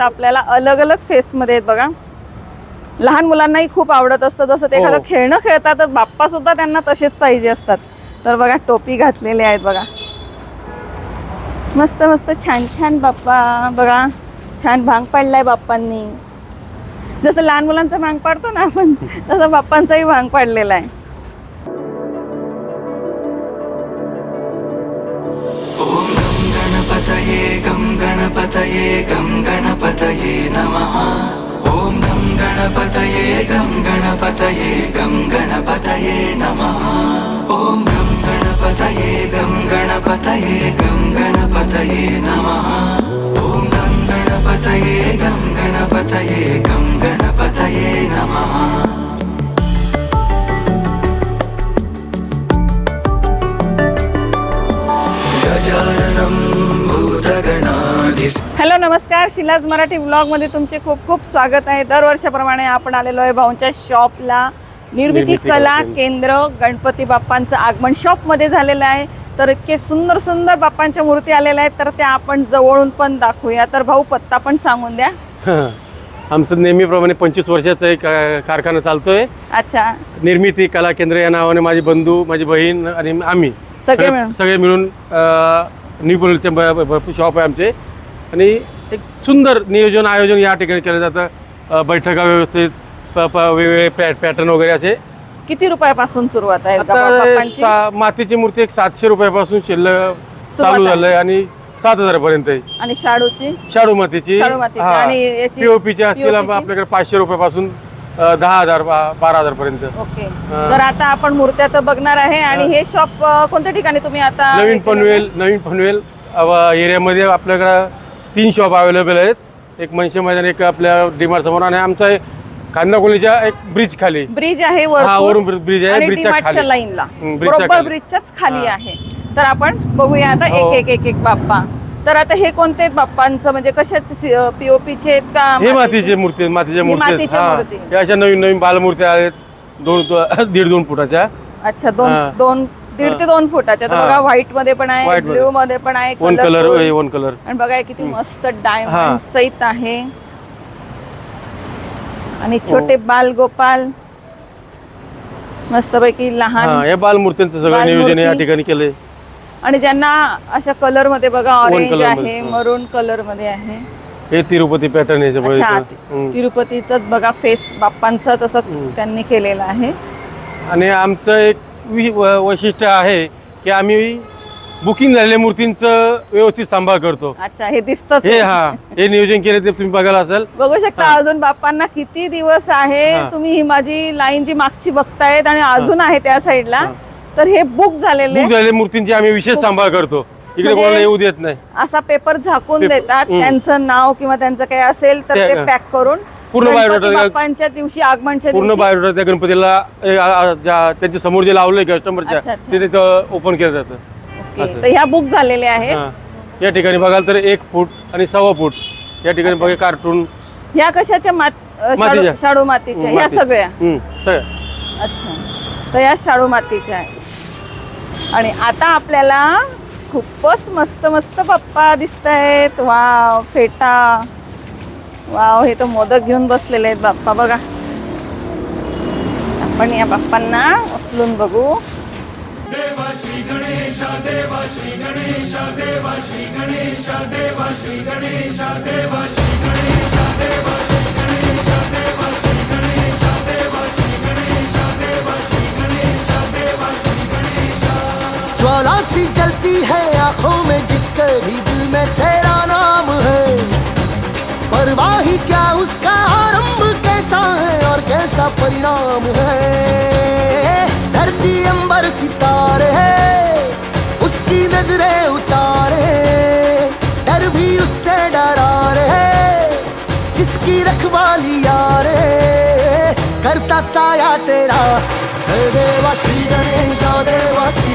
आपल्याला अलग अलग फेसमध्ये आहेत बघा. लहान मुलांनाही खूप आवडत असतं. जसं ते हो. एखादं खेळणं खेळतात तर बाप्पा सुद्धा त्यांना तसेच पाहिजे असतात. तर बघा टोपी घातलेले आहेत बघा. मस्त मस्त छान छान बाप्पा. बघा छान भांग पाडलाय बाप्पांनी. जसं लहान मुलांचा भांग पाडतो ना आपण तसं बाप्पांचाही भांग पाडलेला आहे. ॐ गं गणपतये गं गणपतये गं गणपतये नमः ॐ गं गणपतये गं गणपतये गं गणपतये नमः ॐ गं गणपतये गं गणपतये गं गणपतये नमः ॐ गं गणपतये गं गणपतये गं गणपतये नमः नमस्कार. शिलाज मराठी ब्लॉगमध्ये तुमचे खूप खूप स्वागत आहे. दरवर्षाप्रमाणे आपण आलेलो आहे भाऊंच्या शॉपला निर्मिती कला केंद्र गणपती बाप्पांचं आगमन शॉपमध्ये झालेलं आहे. तर इतके सुंदर सुंदर बाप्पांच्या मूर्ती आलेल्या आहेत. तर त्या आपण जवळून पण दाखवूया. तर भाऊ पत्ता पण सांगून द्या. आमचं नेहमीप्रमाणे पंचवीस वर्षाचा एक कारखाना चालतोय. अच्छा. निर्मिती कला केंद्र या नावाने माझी बंधू माझी बहीण आणि आम्ही. सगळे मिळून. सगळे मिळून न्यू शॉप आहे आमचे. आणि एक सुंदर नियोजन आयोजन या ठिकाणी केलं जातं. बैठका व्यवस्थित वेगवेगळे पॅ पॅटर्न वगैरे असे. किती रुपयापासून सुरुवात आहे? आता सा- मातीची मूर्ती एक सातशे रुपयापासून शिल्लक सुरुवात चालू आहे. झालंय आणि सात हजारापर्यंत आहे. आणि शाडूची? शाडू मातीची. शाडू मातीची. आणि याची पीओपीची असतील POP ची? आपल्याकडे पाचशे रुपयापासून अ, दहा हजार बा- बारा हजार पर्यंत ओके. हा. तर आता आपण मूर्त्या तर बघणार आहे आणि हे. शॉप कोणत्या ठिकाणी तुम्ही आता नवीन? पनवेल नवीन पनवेल एरियामध्ये आपल्याकडं तीन शॉप अवेलेबल आहेत एक मनशे मैदान एक आपल्या डिमार्ट समोर आणि आमचा एक खांदाकोलीच्या एक ब्रिज खाली ब्रिज आहे हा, वरून ब्रिज आहे, ब्रिजच्या खाली. लाईनला हम्म, ब्रिजच्या बरोबर खाली. ब्रिजच्याच खाली हा. आहे तर आपण बघूया आता हो. एक एक एक एक बाप्पा तर आता हे कोणते आहेत बाप्पांचं म्हणजे कशाचे पीओपीचे आहेत का हे मातीचे? मूर्ती आहेत, मातीच्या ही मूर्ती आहेत. मातीच्या हा. मूर्ती. या अशा नवीन नवीन बालमूर्त्या आहेत दोन दीड दोन फुटाच्या अच्छा दोन हा. दोन दीड ते दोन फुटाच्या तर हा. बघा व्हाईटमध्ये पण आहे White मध्ये. ब्ल्यू मध्ये पण आहे वन कलर. वन कलर आणि बघा हे किती मस्त हा. डायमंड सहित आहे आणि छोटे बाल गोपाल मस्तपैकी हा लहान या बालमूर्त्यांचं सगळं. नियोजन या ठिकाणी केलंय आणि ज्यांना अशा कलरमध्ये बघा ऑरेंज color मध्ये, आहे हं. मरून कलरमध्ये आहे हे तिरुपती पॅटर्न आहे याच्यामुळे अच्छा इथं. हम्म. तिरुपतीच बघा फेस बाप्पांचा तसं त्यांनी केलेलं आहे आणि आमचं एक वि- वैशिष्ट्य आहे की आम्ही बुकिंग झालेल्या मूर्तींचं व्यवस्थित सांभाळ करतो. अच्छा हे दिसतच हे हा हे नियोजन केले ते तुम्ही बघायला असेल. बघू शकता अजून बाप्पांना किती दिवस आहे हा. तुम्ही ही माझी लाईन जी मागची बघतायत आणि अजून आहे त्या साईडला तर हे बुक झालेले. बुक झालेल्या मूर्तींची आम्ही विशेष सांभाळ करतो. इकडे म्हणजे- कोणाला येऊ देत नाही. असा पेपर झाकून पेपर, देतात. त्यांचं नाव किंवा त्यांचं काही असेल तर ते- ते पॅक करून पूर्ण गणपती बायोडाटा- बाप्पांच्या दिवशी आगमनच्या पूर्ण दिवशी. बायोडाटा त्या गणपतीला ए, आ- आ- ज्या- त्यांच्यासमोर जे लावलंय कस्टमरच्या अच्छा. ते तिथं ओपन केलं जातं. ओके, तर ह्या बुक झालेल्या आहेत. हा. या ठिकाणी बघाल तर एक फूट आणि सव्वा फूट. या ठिकाणी बघा कार्टून ह्या कशाच्या मात अ, शाडू मातीच्या. शाडू मातीच्या? ह्या माती. सगळ्या? अच्छा. तर या शाडू मातीच्या आहे आणि आता आपल्याला खूपच मस्त मस्त पप्पा दिसत आहेत वाव फेटा. वाव हे तर मोदक घेऊन बसलेले आहेत बाप्पा बघा. आपण या बाप्पांना उचलून बघू. ज्वाला सी जलती है आंखों में जिसके भी दिल में तेरा नाम है परवाह क्या उसका आरंभ कैसा है और कैसा परिणाम है? धरती अंबर सितारे है, उसकी नज़रें उतारे डर भी उससे डरा रहे जिसकी रखवाली यारे करता साया तेरा देवा श्री गणेशा देवा श्री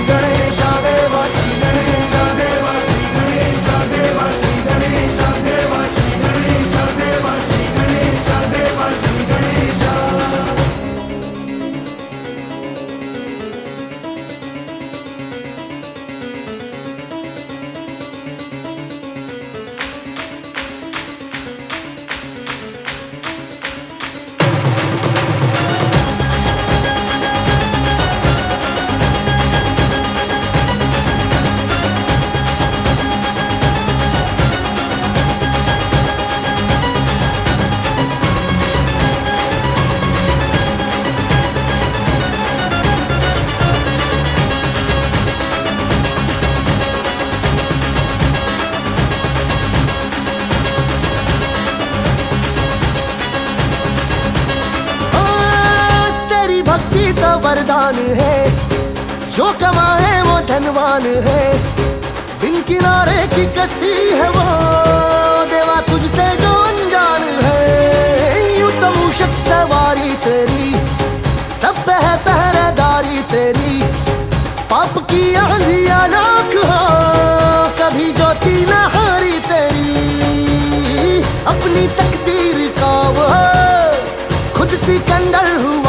दान है। जो कमाए वो धनवान है। बिन किनारे की कश्ती है वो। देवा तुझसे जो अनजान है। यूँ तो मूषक सवारी तेरी। सब पे है पहरेदारी तेरी। पाप की आंधिया लाख हो। कभी ज्योति न हारी तेरी। अपनी तकदीर का वो। खुद सिकंदर हुआ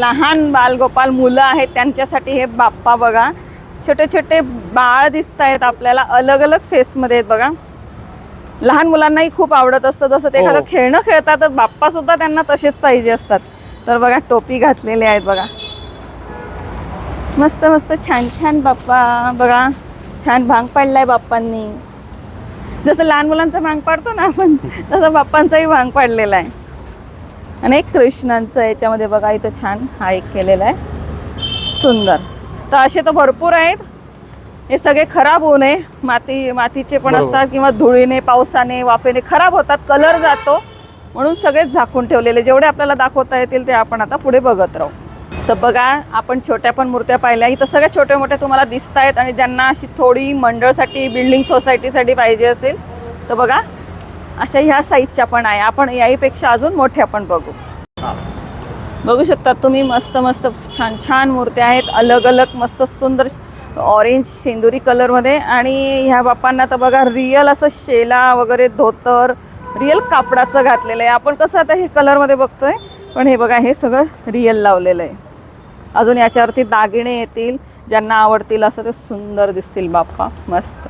लहान बालगोपाल मुलं आहेत त्यांच्यासाठी हे बाप्पा बघा. छोटे छोटे बाळ दिसत आहेत आपल्याला अलग अलग फेसमध्ये आहेत बघा. लहान मुलांनाही खूप आवडत असतं जसं ते हो. एखादं खेळणं खेळतात तर बाप्पा सुद्धा त्यांना तसेच पाहिजे असतात. तर बघा टोपी घातलेले आहेत बघा. मस्त मस्त छान छान बाप्पा बघा. छान भांग पाडलाय बाप्पांनी. जसं लहान मुलांचा भांग पाडतो ना आपण तसं बाप्पांचाही भांग पाडलेला आहे. आणि एक कृष्णांचं याच्यामध्ये बघा इथं छान हा एक केलेला आहे. सुंदर. तर असे तर भरपूर आहेत. हे सगळे खराब होऊ नये. माती मातीचे पण. असतात किंवा धुळीने पावसाने वाफेने खराब होतात कलर जातो. म्हणून सगळेच झाकून ठेवलेले. जेवढे आपल्याला दाखवता येतील ते आपण आता पुढे बघत राहू. तर बघा आपण छोट्या पण मूर्त्या पाहिल्या. इथं सगळ्या छोट्या मोठ्या तुम्हाला दिसत आहेत आणि ज्यांना अशी थोडी मंडळसाठी बिल्डिंग सोसायटीसाठी पाहिजे असेल तर बघा अशा ह्या साईजच्या पण आहे. आपण याहीपेक्षा अजून मोठ्या पण बघू. बघू शकता तुम्ही मस्त मस्त छान छान मूर्त्या आहेत. अलग अलग मस्त सुंदर ऑरेंज शेंदुरी कलरमध्ये आणि ह्या बाप्पांना तर बघा रिअल असं शेला वगैरे धोतर रिअल कापडाचं घातलेलं आहे. आपण कसं आता हे कलरमध्ये बघतोय पण हे बघा हे सगळं रिअल लावलेलं आहे. अजून याच्यावरती दागिने येतील ज्यांना आवडतील असं ते सुंदर दिसतील बाप्पा. मस्त.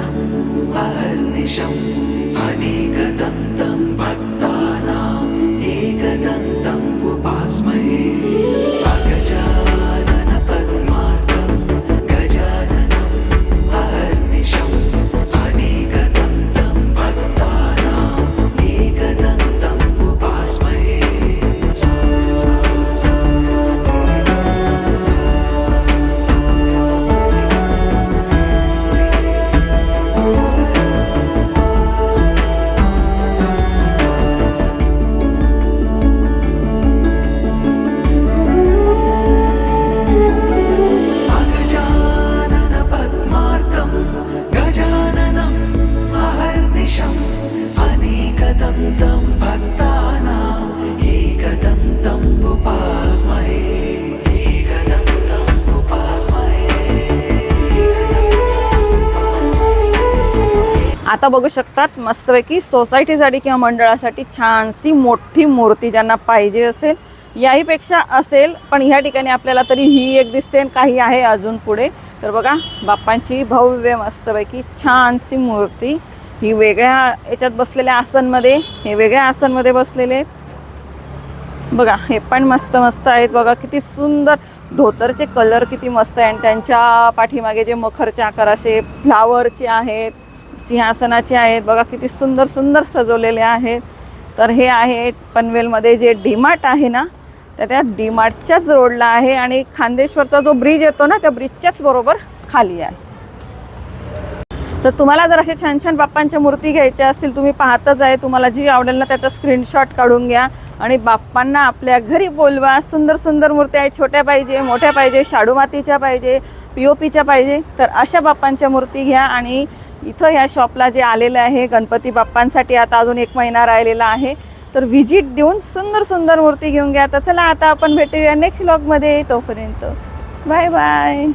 Nam hoa hình trong बघू शकतात. मस्तपैकी सोसायटीसाठी किंवा मंडळासाठी छानशी मोठी मूर्ती ज्यांना पाहिजे असेल याहीपेक्षा असेल. पण ह्या ठिकाणी आपल्याला तरी ही एक दिसते आणि काही आहे अजून पुढे. तर बघा बाप्पांची भव्य मस्तपैकी छानशी मूर्ती. ही वेगळ्या याच्यात बसलेल्या आसनमध्ये हे वेगळ्या आसनमध्ये बसलेले. बघा हे पण मस्त मस्त आहेत. बघा किती सुंदर. धोतरचे कलर किती मस्त आहे आणि त्यांच्या पाठीमागे जे मखरचे आकाराचे फ्लावरचे आहेत. सिंहासनाचे आहेत. बघा किती सुंदर सुंदर सजवलेले आहेत. तर हे आहे पनवेलमध्ये जे डीमार्ट आहे ना तर त्या डीमार्टच्याच रोडला आहे आणि खांदेश्वरचा जो ब्रिज येतो ना त्या ब्रिजच्याच बरोबर खाली आहे. तर तुम्हाला जर असे छान छान बाप्पांच्या मूर्ती घ्यायच्या असतील तुम्ही पाहतच आहे. तुम्हाला जी आवडेल ना त्याचा स्क्रीनशॉट काढून घ्या. आणि बाप्पांना आपल्या घरी बोलवा. सुंदर सुंदर मूर्त्या आहेत छोट्या पाहिजे मोठ्या पाहिजे शाडू मातीच्या पाहिजे पी ओ पीच्या पाहिजे. तर अशा बाप्पांच्या मूर्ती घ्या आणि इथं ह्या शॉपला जे आलेलं आहे गणपती बाप्पांसाठी आता अजून एक महिना राहिलेला आहे. तर व्हिजिट देऊन सुंदर सुंदर मूर्ती घेऊन घ्या. तर चला आता आपण भेटूया नेक्स्ट व्लॉगमध्ये तोपर्यंत. Bye bye